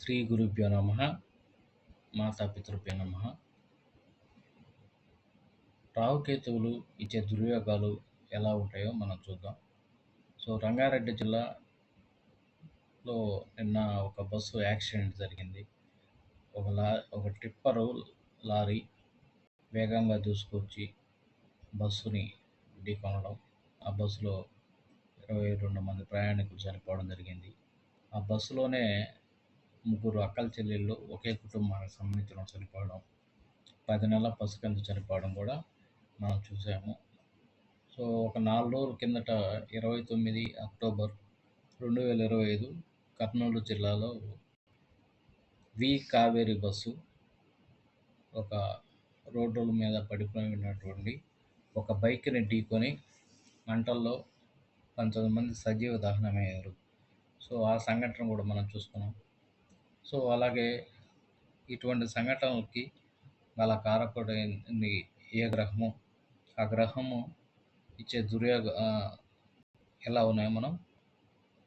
శ్రీ గురుభ్యో నమ మాతాపితృభ్యో నమ. రావుకేతువులు ఇచ్చే దుర్యోగాలు ఎలా ఉంటాయో మనం చూద్దాం. సో రంగారెడ్డి జిల్లాలో నిన్న ఒక బస్సు యాక్సిడెంట్ జరిగింది. ఒక లా ఒక టిప్పరు లారీ వేగంగా దూసుకొచ్చి బస్సుని ఢీకొనడం ఆ బస్సులో ఇరవై రెండు మంది ప్రయాణికులు చనిపోవడం జరిగింది. ఆ బస్సులోనే ముగ్గురు అక్కల చెల్లెళ్ళు ఒకే కుటుంబానికి సంబంధించిన చనిపోవడం పది నెలల పసికందు చనిపోవడం కూడా మనం చూసాము. సో ఒక నాలుగు రోజుల కిందట ఇరవై తొమ్మిది అక్టోబర్ రెండు వేల ఇరవై ఐదు కర్నూలు జిల్లాలో వి కావేరి బస్సు ఒక రోడ్డుల మీద పడిపోయి ఉన్నటువంటి ఒక బైక్ని ఢీకొని మంటల్లో పంతొమ్మిది మంది సజీవ దహనమయ్యారు. సో ఆ సంఘటన కూడా మనం చూసుకున్నాం సో అలాగే ఇటువంటి సంఘటనలకి గల కారకుడైంది ఏ గ్రహము ఆ గ్రహము ఇచ్చే దుర్యోగ ఎలా ఉన్నాయో మనం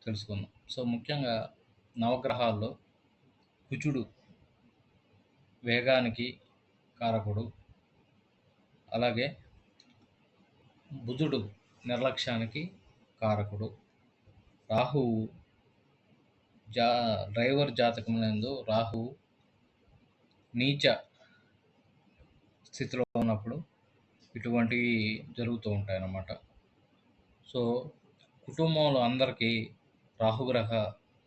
తెలుసుకుందాం. సో ముఖ్యంగా నవగ్రహాల్లో కుజుడు వేగానికి కారకుడు అలాగే బుధుడు నిర్లక్ష్యానికి కారకుడు రాహువు జా డ్రైవర్ జాతకం నందు రాహువు నీచ స్థితిలో ఉన్నప్పుడు ఇటువంటివి జరుగుతూ ఉంటాయి అన్నమాట సో కుటుంబంలో అందరికీ రాహుగ్రహ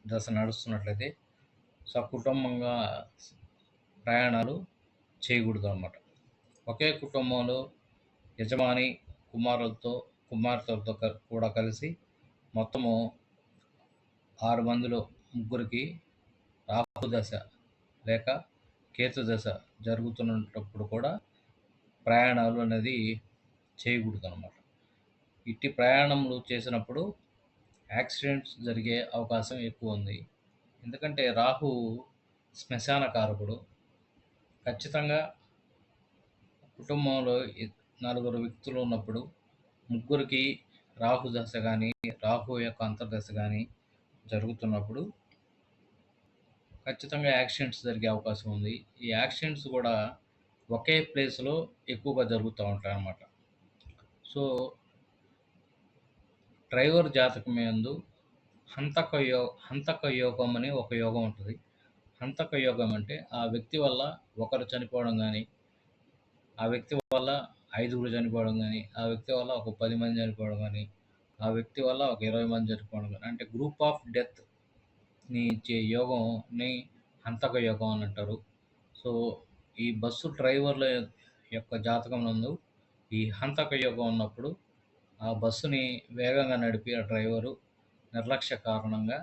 దశ నడుస్తున్నట్లయితే సకుటుంబంగా ప్రయాణాలు చేయకూడదు అన్నమాట ఒకే కుటుంబంలో యజమాని కుమారులతో కుమార్తెలతో కూడా కలిసి మొత్తము ఆరు మందిలో ముగ్గురికి రాహు దశ లేక కేతు దశ జరుగుతున్నప్పుడు కూడా ప్రయాణాలు అనేది చేయకూడదు అనమాట ఇట్టి ప్రయాణములు చేసినప్పుడు యాక్సిడెంట్స్ జరిగే అవకాశం ఎక్కువ ఉంది. ఎందుకంటే రాహు శ్మశాన కారకుడు. ఖచ్చితంగా కుటుంబంలో నలుగురు వ్యక్తులు ఉన్నప్పుడు ముగ్గురికి రాహు దశ కానీ రాహు యొక్క అంతర్దశ కానీ జరుగుతున్నప్పుడు ఖచ్చితంగా యాక్సిడెంట్స్ జరిగే అవకాశం ఉంది. ఈ యాక్సిడెంట్స్ కూడా ఒకే ప్లేస్లో ఎక్కువగా జరుగుతూ ఉంటాయి అన్నమాట సో డ్రైవర్ జాతకం యందు హంతక యో హంతక యోగం అని ఒక యోగం ఉంటుంది. హంతక యోగం అంటే ఆ వ్యక్తి వల్ల ఒకరు చనిపోవడం కానీ ఆ వ్యక్తి వల్ల ఐదుగురు చనిపోవడం కానీ ఆ వ్యక్తి వల్ల ఒక పది మంది చనిపోవడం కానీ ఆ వ్యక్తి వల్ల ఒక ఇరవై మంది చనిపోవడం కానీ అంటే గ్రూప్ ఆఫ్ డెత్ ని ఇచ్చే యోగంని హంతక యోగం అని అంటారు. సో ఈ బస్సు డ్రైవర్ల యొక్క జాతకం నందు ఈ హంతక యోగం ఉన్నప్పుడు ఆ బస్సుని వేగంగా నడిపి ఆ డ్రైవరు నిర్లక్ష్య కారణంగా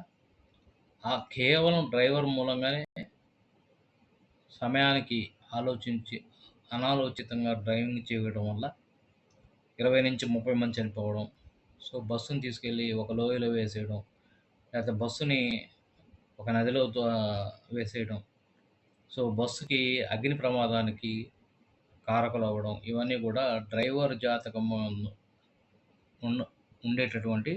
ఆ కేవలం డ్రైవర్ మూలంగానే సమయానికి ఆలోచించి అనాలోచితంగా డ్రైవింగ్ చేయడం వల్ల ఇరవై నుంచి ముప్పై మంది చనిపోవడం సో బస్సుని తీసుకెళ్ళి ఒక లోయలో వేసేయడం లేకపోతే బస్సుని ఒక నదిలో వేసేయడం. సో బస్సుకి అగ్ని ప్రమాదానికి కారకులు అవ్వడం ఇవన్నీ కూడా డ్రైవర్ జాతకం ఉండేటటువంటి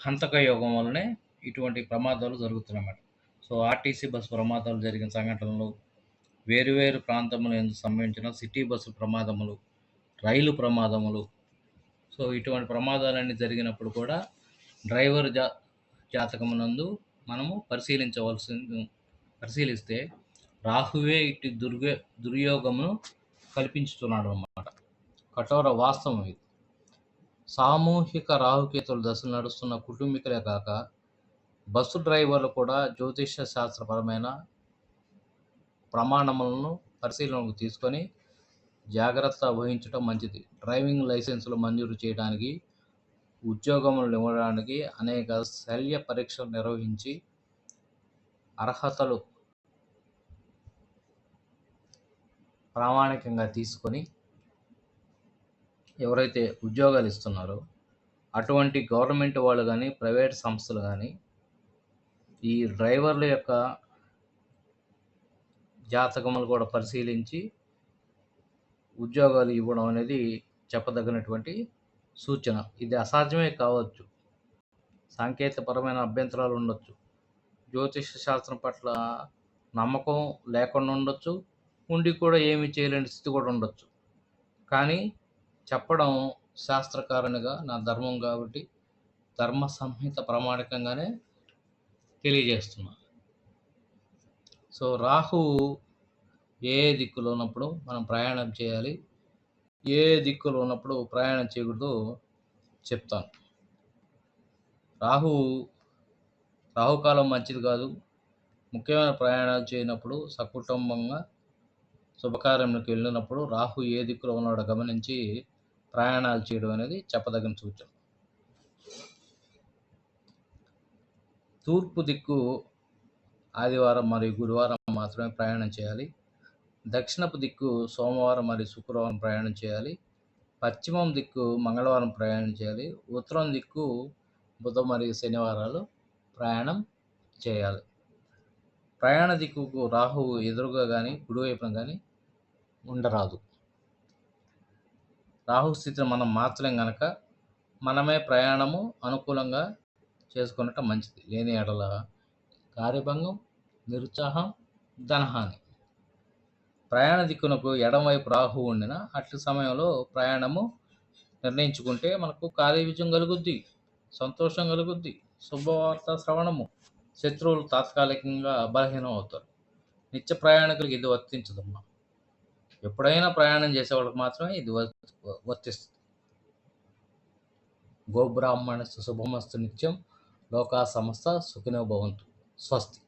హంతక యోగం వల్లనే ఇటువంటి ప్రమాదాలు జరుగుతున్నమాట సో ఆర్టీసీ బస్సు ప్రమాదాలు జరిగిన సంఘటనలు వేరువేరు ప్రాంతములు ఎందుకు సంభవించిన సిటీ బస్సు ప్రమాదములు రైలు ప్రమాదములు. సో ఇటువంటి ప్రమాదాలన్నీ జరిగినప్పుడు కూడా డ్రైవర్ జా జాతకమునందు మనము పరిశీలించవలసి పరిశీలిస్తే రాహువే ఇటు దుర్గ దుర్యోగమును కల్పించుతున్నాడు అన్నమాట కఠోర వాస్తవం ఇది. సామూహిక రాహుకేతుల దశలు నడుస్తున్న కుటుంబీకులే కాక బస్సు డ్రైవర్లు కూడా జ్యోతిష శాస్త్రపరమైన ప్రమాణములను పరిశీలనకు తీసుకొని జాగ్రత్త వహించడం మంచిది. డ్రైవింగ్ లైసెన్సులు మంజూరు చేయడానికి ఉద్యోగములు ఇవ్వడానికి అనేక శల్య పరీక్షలు నిర్వహించి అర్హతలు ప్రామాణికంగా తీసుకొని ఎవరైతే ఉద్యోగాలు ఇస్తున్నారో అటువంటి గవర్నమెంట్ వాళ్ళు కానీ ప్రైవేట్ సంస్థలు కానీ ఈ డ్రైవర్ల యొక్క జాతకములు కూడా పరిశీలించి ఉద్యోగాలు ఇవ్వడం అనేది చెప్పదగినటువంటి సూచన. ఇది అసాధ్యమే కావచ్చు. సాంకేతికపరమైన అభ్యంతరాలు ఉండొచ్చు. జ్యోతిష శాస్త్రం పట్ల నమ్మకం లేకుండా ఉండొచ్చు. ఉండి కూడా ఏమీ చేయలేని స్థితి కూడా ఉండొచ్చు. కానీ చెప్పడం శాస్త్రకారునిగా నా ధర్మం కాబట్టి ధర్మ సంహిత ప్రామాణికంగానే తెలియజేస్తున్నా. సో రాహు ఏ దిక్కులో ఉన్నప్పుడు మనం ప్రయాణం చేయాలి? ఏ దిక్కులో ఉన్నప్పుడు ప్రయాణం చేయకూడదు చెప్తాను. రాహు రాహుకాలం మంచిది కాదు. ముఖ్యమైన ప్రయాణాలు చేయనప్పుడు సకుటుంబంగా శుభకార్యంలోకి వెళ్ళినప్పుడు రాహు ఏ దిక్కులో ఉన్నాడో గమనించి ప్రయాణాలు చేయడం అనేది చెప్పదగిన సూచన. తూర్పు దిక్కు ఆదివారం మరియు గురువారం మాత్రమే ప్రయాణం చేయాలి. దక్షిణపు దిక్కు సోమవారం మరియు శుక్రవారం ప్రయాణం చేయాలి. పశ్చిమం దిక్కు మంగళవారం ప్రయాణం చేయాలి. ఉత్తరం దిక్కు బుధ మరియు శనివారాలు ప్రయాణం చేయాలి. ప్రయాణ దిక్కుకు రాహువు ఎదురుగా కానీ కుడివైపున కానీ ఉండరాదు. రాహు స్థితిని మనం మార్చలేం కనుక మనమే ప్రయాణము అనుకూలంగా చేసుకున్నట్టు మంచిది. లేని ఎడల కార్యభంగం నిరుత్సాహం ధనహాని. ప్రయాణ దిక్కునకు ఎడమవైపు రాహు ఉండిన అట్టి సమయంలో ప్రయాణము నిర్ణయించుకుంటే మనకు కార్య విజయం కలుగుద్ది సంతోషం కలుగుద్ది శుభవార్త శ్రవణము. శత్రువులు తాత్కాలికంగా బలహీనం అవుతారు నిత్య ప్రయాణికులకు ఇది వర్తించదమ్మా. ఎప్పుడైనా ప్రయాణం చేసేవాళ్ళకి మాత్రమే ఇది వర్తిస్తుంది. గోబ్రాహ్మణ శుభమస్తు నిత్యం. లోకా సమస్త సుఖినో భవంతు. స్వస్తి.